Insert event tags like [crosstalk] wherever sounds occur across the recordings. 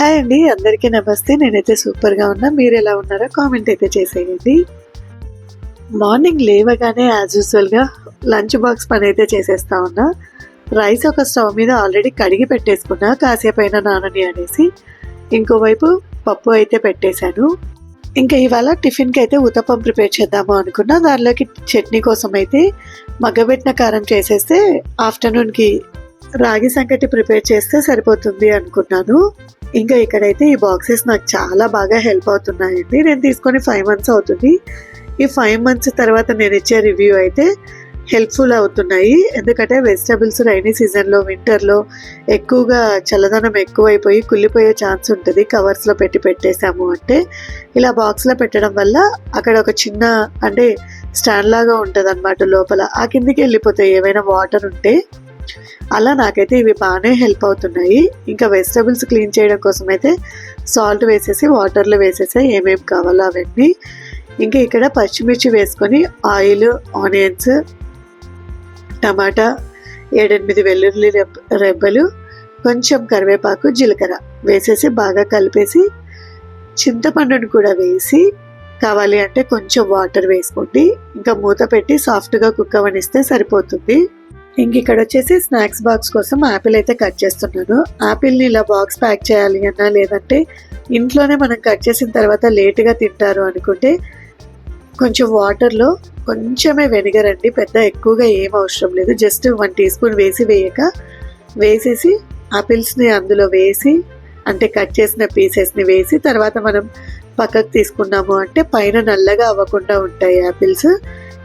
Hi అండి అందరికీ నమస్తే. నేనైతే సూపర్గా ఉన్నా. మీరు ఎలా ఉన్నారో కామెంట్ అయితే చేసేయండి. మార్నింగ్ లేవగానే యాజ్ యూజువల్గా లంచ్ బాక్స్ పని అయితే చేసేస్తా ఉన్నా. రైస్ ఒక స్టవ్ మీద ఆల్రెడీ కడిగి పెట్టేసుకున్నా. కాసేపు అయినా నానని అనేసి ఇంకోవైపు పప్పు అయితే పెట్టేశాను. ఇంకా ఇవాళ టిఫిన్కి అయితే ఉత్తపం ప్రిపేర్ చేద్దాము అనుకున్నా. దానిలోకి చట్నీ కోసం అయితే మగ్గబెట్టిన కారం చేసేస్తే ఆఫ్టర్నూన్కి రాగి సంకటి ప్రిపేర్ చేస్తే సరిపోతుంది అనుకున్నాను. ఇంకా ఇక్కడైతే ఈ బాక్సెస్ నాకు చాలా బాగా హెల్ప్ అవుతున్నాయండి. నేను తీసుకొని ఫైవ్ మంత్స్ అవుతుంది. ఈ ఫైవ్ మంత్స్ తర్వాత నేను ఇచ్చే రివ్యూ అయితే హెల్ప్ఫుల్ అవుతున్నాయి. ఎందుకంటే వెజిటబుల్స్ రైనీ సీజన్లో వింటర్లో ఎక్కువగా చల్లదనం ఎక్కువైపోయి కుళ్ళిపోయే ఛాన్స్ ఉంటుంది. కవర్స్లో పెట్టి పెట్టేశాము అంటే ఇలా బాక్స్లో పెట్టడం వల్ల అక్కడ ఒక చిన్న అంటే స్టాండ్ లాగా ఉంటుంది అనమాట లోపల. ఆ కిందికి వెళ్ళిపోతాయి ఏమైనా వాటర్ ఉంటే అలా నాకైతే ఇవి బాగానే హెల్ప్ అవుతున్నాయి. ఇంకా వెజిటబుల్స్ క్లీన్ చేయడం కోసం అయితే సాల్ట్ వేసేసి వాటర్లో వేసేసి ఏమేమి కావాలో అవన్నీ. ఇంకా ఇక్కడ పచ్చిమిర్చి వేసుకొని ఆయిల్ ఆనియన్స్ టమాటా ఏడెనిమిది వెల్లుల్లి రెబ్ రెబ్బలు కొంచెం కరివేపాకు జీలకర్ర వేసేసి బాగా కలిపేసి చింతపండును కూడా వేసి కావాలి అంటే కొంచెం వాటర్ వేసుకోండి. ఇంకా మూత పెట్టి సాఫ్ట్గా కుక్ అవనిస్తే సరిపోతుంది. ఇంక ఇక్కడ వచ్చేసి స్నాక్స్ బాక్స్ కోసం యాపిల్ అయితే కట్ చేస్తున్నాను. యాపిల్ని ఇలా బాక్స్ ప్యాక్ చేయాలి అన్నా లేదంటే ఇంట్లోనే మనం కట్ చేసిన తర్వాత లేటుగా తింటారు అనుకుంటే కొంచెం వాటర్లో కొంచెమే వెనిగర్ అండి పెద్ద ఎక్కువగా ఏం అవసరం లేదు. జస్ట్ వన్ టీ స్పూన్ వేసి వేయక వేసేసి ఆపిల్స్ని అందులో వేసి అంటే కట్ చేసిన పీసెస్ని వేసి తర్వాత మనం పక్కకు తీసుకున్నాము అంటే పైన నల్లగా అవ్వకుండా ఉంటాయి యాపిల్స్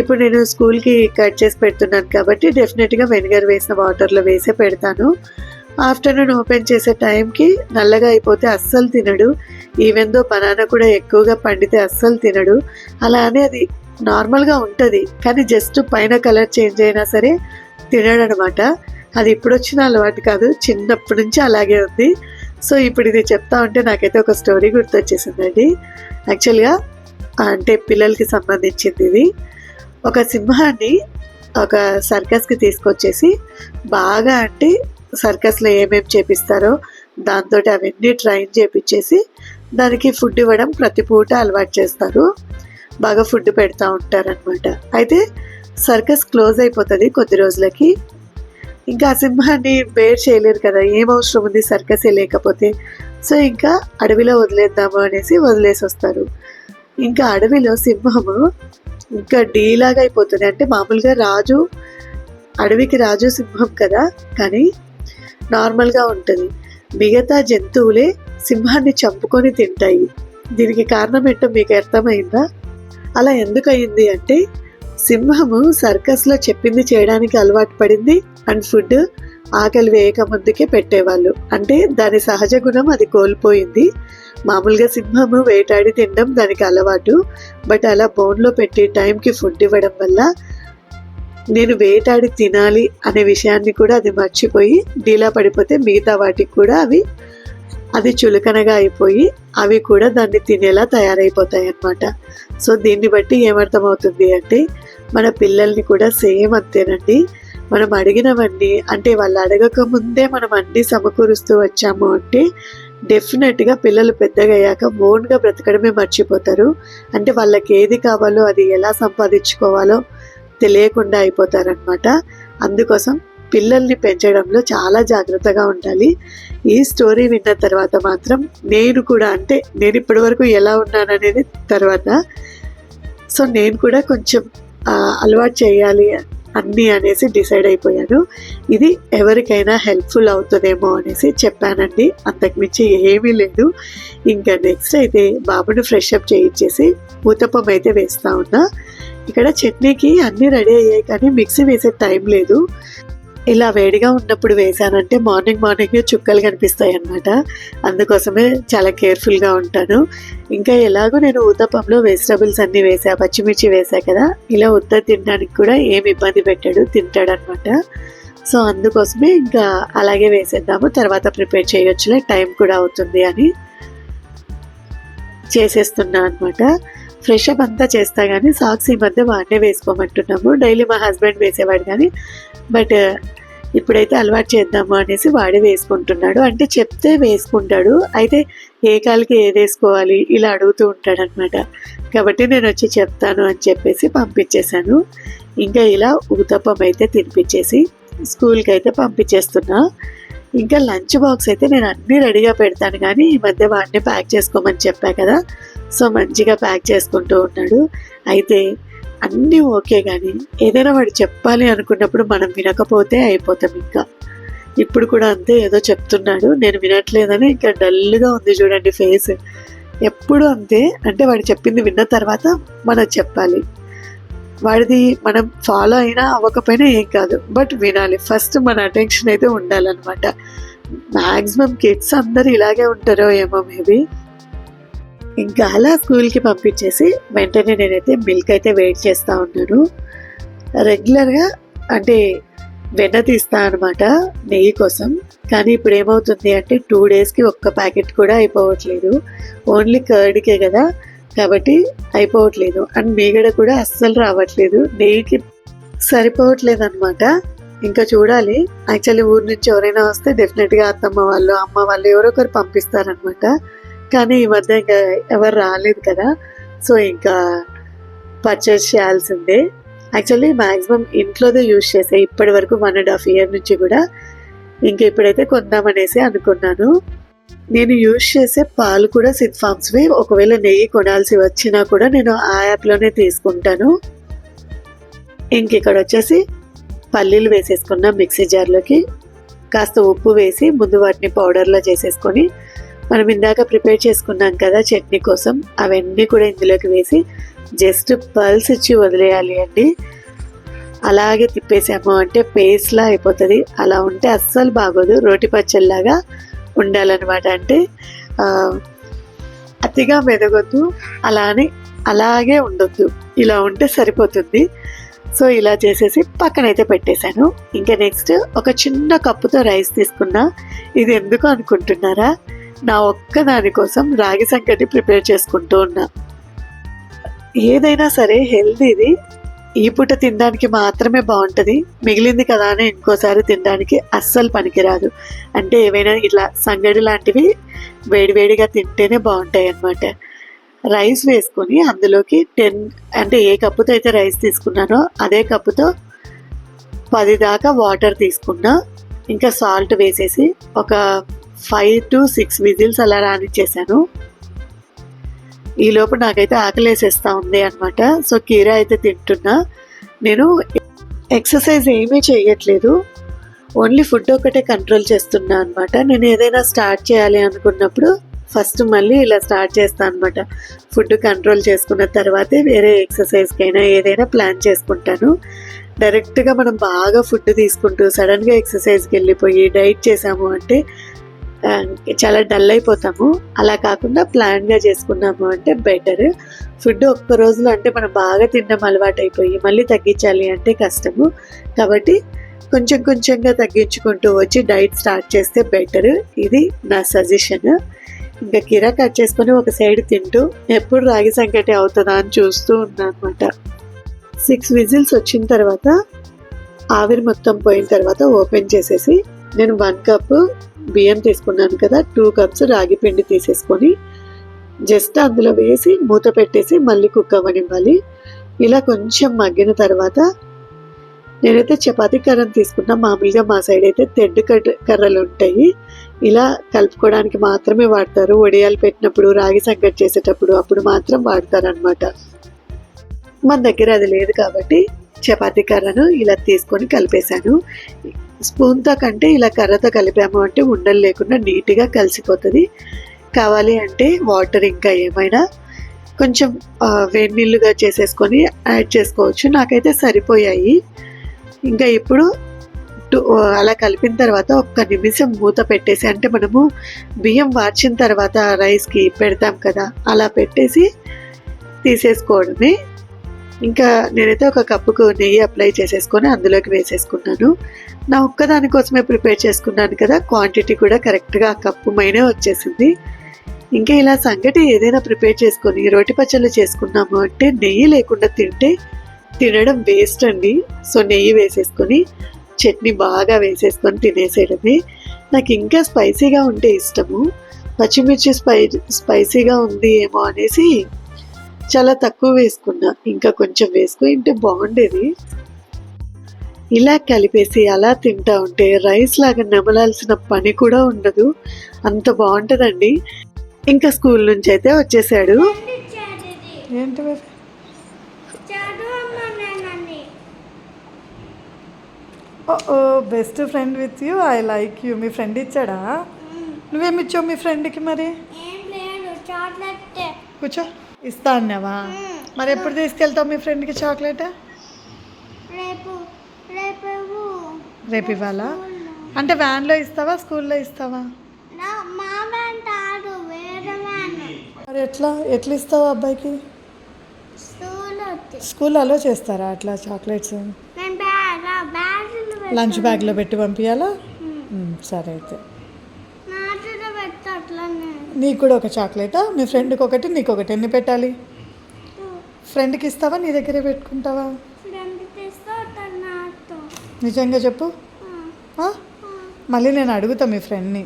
ఇప్పుడు నేను స్కూల్కి కట్ చేసి పెడుతున్నాను కాబట్టి డెఫినెట్గా వెనిగర్ వేసిన వాటర్లో వేసే పెడతాను. ఆఫ్టర్నూన్ ఓపెన్ చేసే టైంకి నల్లగా అయిపోతే అస్సలు తినడు. ఈవెన్ దో బనానా కూడా ఎక్కువగా పండితే అస్సలు తినడు. అలా అని అది నార్మల్గా ఉంటుంది కానీ జస్ట్ పైన కలర్ చేంజ్ అయినా సరే తినడనమాట. అది ఇప్పుడు వచ్చిన అలవాటు కాదు చిన్నప్పటి నుంచి అలాగే ఉంది. సో ఇప్పుడు ఇది చెప్తా ఉంటే నాకైతే ఒక స్టోరీ గుర్తొచ్చేసిందండి. యాక్చువల్గా అంటే పిల్లలకి సంబంధించింది ఇది. ఒక సింహాన్ని ఒక సర్కస్కి తీసుకొచ్చేసి బాగా అంటే సర్కస్లో ఏమేమి చేపిస్తారో దాంతో అవన్నీ ట్రైన్ చేపించేసి దానికి ఫుడ్ ఇవ్వడం ప్రతి పూట అలవాటు చేస్తారు. బాగా ఫుడ్ పెడతా ఉంటారనమాట అయితే సర్కస్ క్లోజ్ అయిపోతుంది కొద్ది రోజులకి. ఇంకా ఆ సింహాన్ని బేర్ చేయలేరు కదా ఏం అవసరం ఉంది సర్కసే లేకపోతే. సో ఇంకా అడవిలో వదిలేద్దాము అనేసి వదిలేసి వస్తారు ఇంకా అడవిలో సింహము ఇంకా డీలాగా అయిపోతుంది. అంటే మామూలుగా రాజు అడవికి రాజు సింహం కదా కానీ నార్మల్గా ఉంటుంది. మిగతా జంతువులే సింహాన్ని చంపుకొని తింటాయి. దీనికి కారణం ఏంటో మీకు అర్థమైందా? అలా ఎందుకు అయింది అంటే సింహము సర్కస్లో చెప్పింది చేయడానికి అలవాటు పడింది అండ్ ఫుడ్ ఆకలి వేయక ముందుకే పెట్టేవాళ్ళు. అంటే దాని సహజ గుణం అది కోల్పోయింది. మామూలుగా సింహము వేటాడి తినడం దానికి అలవాటు. బట్ అలా బోన్లో పెట్టి టైంకి ఫుడ్ ఇవ్వడం వల్ల నేను వేటాడి తినాలి అనే విషయాన్ని కూడా అది మర్చిపోయి డీలా పడిపోతే మిగతా వాటికి కూడా అవి అది చులకనగా అయిపోయి అవి కూడా దాన్ని తినేలా తయారైపోతాయి అన్నమాట సో దీన్ని బట్టి ఏమర్థమవుతుంది అంటే మన పిల్లల్ని కూడా సేమ్ అంతేనండి. మనం అడిగినవన్నీ అంటే వాళ్ళు అడగక ముందే మనం అన్నీ సమకూరుస్తూ వచ్చాము అంటే డెఫినెట్గా పిల్లలు పెద్దగా అయ్యాక ఓన్గా బ్రతకడమే మర్చిపోతారు. అంటే వాళ్ళకి ఏది కావాలో అది ఎలా సంపాదించుకోవాలో తెలియకుండా అయిపోతారనమాట అందుకోసం పిల్లల్ని పెంచడంలో చాలా జాగ్రత్తగా ఉండాలి. ఈ స్టోరీ విన్న తర్వాత మాత్రం నేను కూడా అంటే నేను ఇప్పటి వరకు ఎలా ఉన్నాననేది తర్వాత. సో నేను కూడా కొంచెం అలవాటు చేయాలి అన్నీ అనేసి డిసైడ్ అయిపోయాను. ఇది ఎవరికైనా హెల్ప్ఫుల్ అవుతుందేమో అనేసి చెప్పానండి. అంతకుమించి ఏమీ లేదు. ఇంకా నెక్స్ట్ అయితే బాబుని ఫ్రెష్ అప్ చేయించేసి ఊతప్పం అయితే వేస్తా ఉన్నా. ఇక్కడ చట్నీకి అన్నీ రెడీ అయ్యాయి కానీ మిక్సీ వేసే టైం లేదు. ఇలా వేడిగా ఉన్నప్పుడు వేసానంటే మార్నింగ్ మార్నింగ్ చుక్కలు కనిపిస్తాయి అన్నమాట అందుకోసమే చాలా కేర్ఫుల్గా ఉంటాను. ఇంకా ఎలాగో నేను ఊతప్పంలో వెజిటబుల్స్ అన్నీ వేసా పచ్చిమిర్చి వేసా కదా ఇలా ఉత్త తినడానికి కూడా ఏమి ఇబ్బంది పెట్టాడు తింటాడనమాట సో అందుకోసమే ఇంకా అలాగే వేసేద్దాము తర్వాత ప్రిపేర్ చేయొచ్చులే టైం కూడా అవుతుంది అని చేసేస్తున్నా అనమాట ఫ్రెష్ అప్ అంతా చేస్తా కానీ సాక్స్ ఈ మధ్య వాడినే వేసుకోమంటున్నాము. డైలీ మా హస్బెండ్ వేసేవాడు కానీ బట్ uh, ఇప్పుడైతే అలవాటు చేద్దాము అనేసి వాడే వేసుకుంటున్నాడు. అంటే చెప్తే వేసుకుంటాడు. అయితే ఏ కాలికి ఏది వేసుకోవాలి? ఇలా అడుగుతూ ఉంటాడు అనమాట కాబట్టి నేను వచ్చి చెప్తాను అని చెప్పేసి పంపించేశాను. ఇంకా ఇలా ఊతప్పం అయితే తినిపించేసి స్కూల్కి అయితే పంపించేస్తున్నా. ఇంకా లంచ్ బాక్స్ అయితే నేను అన్నీ రెడీగా పెడతాను కానీ ఈ మధ్య వాడిని ప్యాక్ చేసుకోమని చెప్పా కదా. సో మంచిగా ప్యాక్ చేసుకుంటూ ఉన్నాడు. అయితే అన్నీ ఓకే కానీ ఏదైనా వాడు చెప్పాలి అనుకున్నప్పుడు మనం వినకపోతే అయిపోతాం ఇంకా. ఇప్పుడు కూడా అంతే ఏదో చెప్తున్నాడు. నేను వినట్లేదని ఇంకా డల్గా ఉంది చూడండి ఫేస్. ఎప్పుడు అంతే అంటే వాడు చెప్పింది విన్న తర్వాత మనం చెప్పాలి. వాడిది మనం ఫాలో అయినా అవ్వకపోయినా ఏం కాదు. బట్ వినాలి. ఫస్ట్ మన అటెన్షన్ అయితే ఉండాలన్నమాట. మ్యాక్సిమం కిడ్స్ అందరు ఇలాగే ఉంటారో ఏమో మేబీ ఇంకా అలా స్కూల్కి పంపించేసి వెంటనే నేనైతే మిల్క్ అయితే వెయిట్ చేస్తూ ఉన్నాను. రెగ్యులర్గా అంటే వెన్న తీస్తా అనమాట నెయ్యి కోసం. కానీ ఇప్పుడు ఏమవుతుంది అంటే టూ డేస్కి ఒక్క ప్యాకెట్ కూడా అయిపోవట్లేదు. ఓన్లీ కర్డ్కే కదా. కాబట్టి అయిపోవట్లేదు. అండ్ మీగడ కూడా అస్సలు రావట్లేదు. నెయ్యికి సరిపోవట్లేదు అనమాట ఇంకా చూడాలి. యాక్చువల్లీ ఊరు నుంచి ఎవరైనా వస్తే డెఫినెట్గా అత్తమ్మ వాళ్ళు అమ్మ వాళ్ళు ఎవరో ఒకరు పంపిస్తారనమాట కానీ ఈ మధ్య ఇంకా ఎవరు రాలేదు కదా. సో ఇంకా పర్చేస్ చేయాల్సిందే. యాక్చువల్లీ మ్యాక్సిమం ఇంట్లోదే యూజ్ చేసే. ఇప్పటి వరకు వన్ అండ్ హాఫ్ ఇయర్ నుంచి కూడా ఇంక ఇప్పుడైతే కొందామనేసి అనుకున్నాను. నేను యూజ్ చేసే పాలు కూడా సిత్ ఫార్మ్స్వి ఒకవేళ నెయ్యి కొనాల్సి వచ్చినా కూడా నేను ఆ యాప్లోనే తీసుకుంటాను. ఇంక ఇక్కడ వచ్చేసి పల్లీలు వేసేసుకున్న మిక్సీ జార్లోకి కాస్త ఉప్పు వేసి ముందు వాటిని పౌడర్లో చేసేసుకొని మనం ఇందాక ప్రిపేర్ చేసుకున్నాం కదా చట్నీ కోసం. అవన్నీ కూడా ఇందులోకి వేసి జస్ట్ పల్స్ ఇచ్చి వదిలేయాలి అండి. అలాగే తిప్పేసాము అంటే పేస్ట్లా అయిపోతుంది. అలా ఉంటే అస్సలు బాగోదు. రోటి పచ్చల్లాగా ఉండాలన్నమాట. అంటే అతిగా మెదగొద్దు అలానే అలాగే ఉండొద్దు. ఇలా ఉంటే సరిపోతుంది. సో ఇలా చేసేసి పక్కనైతే పెట్టేశాను. ఇంకా నెక్స్ట్ ఒక చిన్న కప్పుతో రైస్ తీసుకున్నా. ఇది ఎందుకు అనుకుంటున్నారా? నా ఒక్క దానికోసం రాగి సంకటి ప్రిపేర్ చేసుకుంటూ ఉన్నా. ఏదైనా సరే హెల్తీది ఈ పూట తినడానికి మాత్రమే బాగుంటుంది. మిగిలింది కదా అని ఇంకోసారి తినడానికి అస్సలు పనికిరాదు. అంటే ఏవైనా ఇట్లా సంగడి లాంటివి వేడివేడిగా తింటేనే బాగుంటాయి అన్నమాట. రైస్ వేసుకొని అందులోకి టెన్ అంటే ఏ కప్పుతో అయితే రైస్ తీసుకున్నానో అదే కప్పుతో పది దాకా వాటర్ తీసుకున్నా ఇంకా సాల్ట్ వేసేసి ఒక ఫైవ్ టు సిక్స్ విజిల్స్ అలా రానిచ్చేసాను. ఈ లోపు నాకైతే ఆకలేసేస్తా ఉంది అనమాట సో కీరా అయితే తింటున్నా. నేను ఎక్సర్సైజ్ ఏమీ చేయట్లేదు. ఓన్లీ ఫుడ్ ఒకటే కంట్రోల్ చేస్తున్నా అనమాట నేను ఏదైనా స్టార్ట్ చేయాలి అనుకున్నప్పుడు ఫస్ట్ మళ్ళీ ఇలా స్టార్ట్ చేస్తాను అనమాట ఫుడ్ కంట్రోల్ చేసుకున్న తర్వాతే వేరే ఎక్సర్సైజ్కైనా ఏదైనా ప్లాన్ చేసుకుంటాను. డైరెక్ట్గా మనం బాగా ఫుడ్ తీసుకుంటూ సడన్గా ఎక్సర్సైజ్కి వెళ్ళిపోయి డైట్ చేసాము అంటే చాలా డల్ అయిపోతాము. అలా కాకుండా ప్లాన్గా చేసుకున్నాము అంటే బెటర్. ఫుడ్ ఒక్క రోజులో అంటే మనం బాగా తినడం అలవాటు అయిపోయి మళ్ళీ తగ్గించాలి అంటే కష్టము. కాబట్టి కొంచెం కొంచెంగా తగ్గించుకుంటూ వచ్చి డైట్ స్టార్ట్ చేస్తే బెటర్. ఇది నా సజెషన్. ఇంకా కీరా కట్ చేసుకొని ఒక సైడ్ తింటూ ఎప్పుడు రాగి సంకటి అవుతుందా అని చూస్తూ ఉన్నాను అనమాట సిక్స్ విజిల్స్ వచ్చిన తర్వాత ఆవిరి మొత్తం పోయిన తర్వాత ఓపెన్ చేసేసి నేను వన్ కప్ బియ్యం తీసుకున్నాను కదా టూ కప్స్ రాగి పిండి తీసేసుకొని జస్ట్ అందులో వేసి మూత పెట్టేసి మళ్ళీ కుక్ అవ్వనివ్వాలి. ఇలా కొంచెం మగ్గిన తర్వాత నేనైతే చపాతీ కర్రను తీసుకున్నా మామూలుగా మా సైడ్ అయితే తెడ్డు కర్రలు ఉంటాయి. ఇలా కలుపుకోవడానికి మాత్రమే వాడతారు. వడియాలు పెట్టినప్పుడు రాగి సంకట్ చేసేటప్పుడు అప్పుడు మాత్రం వాడతారు అనమాట మన దగ్గర అది లేదు కాబట్టి చపాతీ కర్రను ఇలా తీసుకొని కలిపేశాను. స్పూన్తో కంటే ఇలా కర్రతో కలిపాము అంటే ఉండలు లేకుండా నీట్గా కలిసిపోతుంది. కావాలి అంటే వాటర్ ఇంకా ఏమైనా కొంచెం వేడి నీళ్ళుగా చేసేసుకొని యాడ్ చేసుకోవచ్చు. నాకైతే సరిపోయాయి. ఇంకా ఇప్పుడు టు- అలా కలిపిన తర్వాత ఒక్క నిమిషం మూత పెట్టేసి అంటే మనము బియ్యం వార్చిన తర్వాత రైస్కి పెడతాం కదా అలా పెట్టేసి తీసేసుకోవడమే. ఇంకా నేనైతే ఒక కప్పుకు నెయ్యి అప్లై చేసేసుకొని అందులోకి వేసేసుకున్నాను. నా ఒక్కదాని కోసమే ప్రిపేర్ చేసుకున్నాను కదా క్వాంటిటీ కూడా కరెక్ట్గా ఆ కప్పు మైనే వచ్చేసింది. ఇంకా ఇలా సంగటి ఏదైనా ప్రిపేర్ చేసుకొని రోటి పచ్చళ్ళు చేసుకున్నాము అంటే నెయ్యి లేకుండా తింటే తినడం వేస్ట్ అండి. సో నెయ్యి వేసేసుకొని చట్నీ బాగా వేసేసుకొని తినేసేయడమే. నాకు ఇంకా స్పైసీగా ఉంటే ఇష్టము. పచ్చిమిర్చి స్పై స్పైసీగా ఉంది ఏమో అనేసి చాలా తక్కువ వేసుకున్నా. ఇంకా కొంచెం వేసుకుంటే బాగుండేది. ఇలా కలిపేసి అలా తింటా ఉంటే రైస్ లాగా నమలాల్సిన పని కూడా ఉండదు. అంత బాగుంటుందండి. ఇంకా స్కూల్ నుంచి అయితే వచ్చేసాడు. ఏంటి ఓ best friend with you. I like you. Me friend ఇచ్చాడా? నువ్వేమి ఇచ్చావు మీ ఫ్రెండ్కి మరి? ఏం లేదు చాక్లెట్ కూర్చో. ఇస్తా అన్నావా? మరి ఎప్పుడు తీసుకెళ్తావు మీ ఫ్రెండ్కి చాక్లెట్ రేపు ఇవ్వాలా? అంటే వ్యాన్లో ఇస్తావా స్కూల్లో ఇస్తావా? మరి ఎట్లా ఎట్లా ఇస్తావు అబ్బాయికి? స్కూల్ అలో చేస్తారా అట్లా చాక్లెట్స్ లంచ్ బ్యాగ్లో పెట్టి పంపించాలా సరే అయితే. నీకు కూడా ఒక చాక్లెటా? మీ ఫ్రెండ్కి ఒకటి నీకు ఒకటి ఎన్ని పెట్టాలి? ఫ్రెండ్కి ఇస్తావా? నీ దగ్గరే పెట్టుకుంటావా? నిజంగా చెప్పు? మళ్ళీ నేను అడుగుతా మీ ఫ్రెండ్ని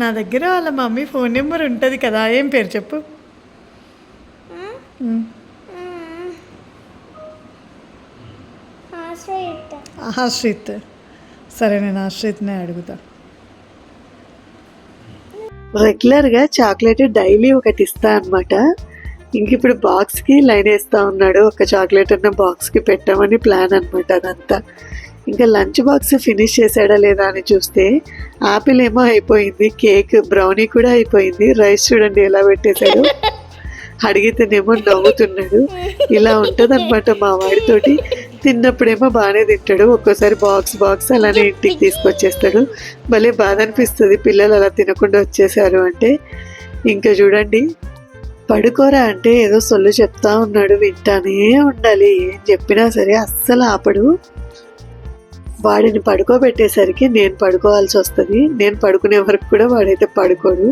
నా దగ్గర వాళ్ళ మమ్మీ ఫోన్ నెంబర్ ఉంటుంది కదా ఏం పేరు చెప్పు? ఆశ్రిత్. సరే నేను ఆశ్రిత్నే అడుగుతా. రెగ్యులర్గా చాక్లెట్ డైలీ ఒకటి ఇస్తా అనమాట ఇంక ఇప్పుడు బాక్స్కి లైన్ వేస్తా ఉన్నాడు. ఒక చాక్లెట్ అన్న బాక్స్కి పెట్టామని ప్లాన్ అనమాట అదంతా. ఇంకా లంచ్ బాక్స్ ఫినిష్ చేసాడా లేదా అని చూస్తే ఆపిల్ ఏమో అయిపోయింది. కేక్ బ్రౌనీ కూడా అయిపోయింది. రైస్ చూడండి ఎలా పెట్టేశాడు. [laughs] అడిగితేనేమో నవ్వుతున్నాడు. ఇలా ఉంటుందన్నమాట మా వాడితోటి. తిన్నప్పుడేమో బాగానే తింటాడు. ఒక్కోసారి బాక్స్ బాక్స్ అలానే ఇంటికి తీసుకొచ్చేస్తాడు. భలే బాధ అనిపిస్తుంది పిల్లలు అలా తినకుండా వచ్చేసారు అంటే. ఇంకా చూడండి పడుకోరా అంటే ఏదో సొల్లు చెప్తా ఉన్నాడు. వింటానే ఉండాలి. ఏం చెప్పినా సరే అస్సలు ఆపడు. వాడిని పడుకోబెట్టేసరికి నేను పడుకోవాల్సి వస్తుంది. నేను పడుకునే వరకు కూడా వాడైతే పడుకోడు.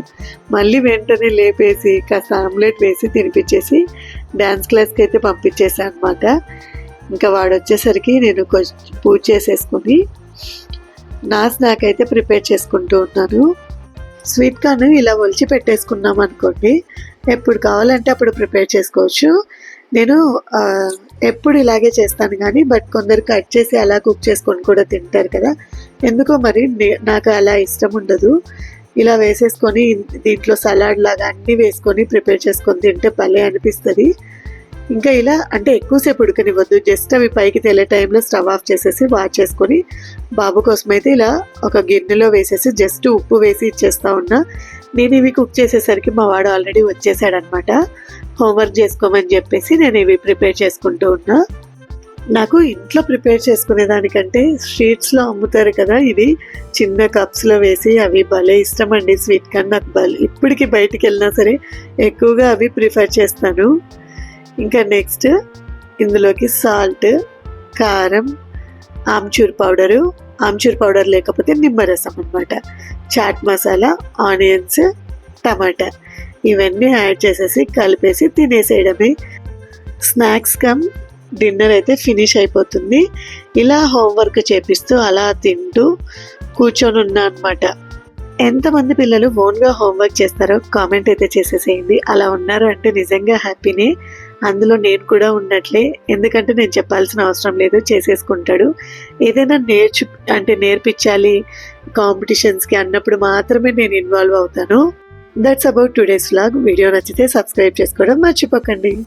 మళ్ళీ వెంటనే లేపేసి కాస్త ఆమ్లెట్ వేసి తినిపించేసి డ్యాన్స్ క్లాస్కి అయితే పంపించేసాను అనమాట ఇంకా వాడు వచ్చేసరికి నేను కొంచెం పూజ చేసేసుకొని నా స్నాక్ అయితే ప్రిపేర్ చేసుకుంటూ ఉన్నాను. స్వీట్ కార్న్ ఇలా ఒలిచి పెట్టేసుకున్నాం అనుకోండి. ఎప్పుడు కావాలంటే అప్పుడు ప్రిపేర్ చేసుకోవచ్చు. నేను ఎప్పుడు ఇలాగే చేస్తాను కానీ బట్ కొందరు కట్ చేసి అలా కుక్ చేసుకొని కూడా తింటారు కదా. ఎందుకో మరి నే- నాకు అలా ఇష్టం ఉండదు. ఇలా వేసేసుకొని దీంట్లో సలాడ్ లాగా అన్నీ వేసుకొని ప్రిపేర్ చేసుకొని తింటే భలే అనిపిస్తుంది. ఇంకా ఇలా అంటే ఎక్కువసేపు ఉడకనివ్వద్దు. జస్ట్ అవి పైకి తెల్లే టైంలో స్టవ్ ఆఫ్ చేసేసి వాచ్ చేసుకొని బాబు కోసం అయితే ఇలా ఒక గిన్నెలో వేసేసి జస్ట్ ఉప్పు వేసి ఇచ్చేస్తా ఉన్నా. నేను ఇవి కుక్ చేసేసరికి మా వాడు ఆల్రెడీ వచ్చేసాడనమాట. హోంవర్క్ చేసుకోమని చెప్పేసి నేను ఇవి ప్రిపేర్ చేసుకుంటూ ఉన్నా. నాకు ఇంట్లో ప్రిపేర్ చేసుకునే దానికంటే స్ట్రీట్స్లో అమ్ముతారు కదా ఇది చిన్న కప్స్లో వేసి అవి భలే ఇష్టం అండి స్వీట్ కానీ నాకు భలే ఇప్పటికి బయటికి వెళ్ళినా సరే ఎక్కువగా అవి ప్రిఫర్ చేస్తాను. ఇంకా నెక్స్ట్ ఇందులోకి సాల్ట్ కారం ఆమ్చూర్ పౌడరు. ఆమ్చూర్ పౌడర్ లేకపోతే నిమ్మరసం అన్నమాట. చాట్ మసాలా ఆనియన్స్ టమాటా. ఇవన్నీ యాడ్ చేసేసి కలిపేసి తినేసేయడమే. స్నాక్స్ కమ్ డిన్నర్ అయితే ఫినిష్ అయిపోతుంది. ఇలా హోంవర్క్ చేపిస్తూ అలా తింటూ కూర్చొని ఉన్నా అనమాట ఎంతమంది పిల్లలు ఓన్గా హోంవర్క్ చేస్తారో కామెంట్ అయితే చేసేసేయండి. అలా ఉన్నారు అంటే నిజంగా హ్యాపీనే అందులో నేను కూడా ఉన్నట్లే. ఎందుకంటే నేను చెప్పాల్సిన అవసరం లేదు చేసేసుకుంటాడు. ఏదైనా నేర్చు అంటే నేర్పించాలి కాంపిటీషన్స్కి అన్నప్పుడు మాత్రమే నేను ఇన్వాల్వ్ అవుతాను. That's about today's log video నచ్చితే సబ్స్క్రైబ్ చేసుకోవడం మర్చిపోకండి.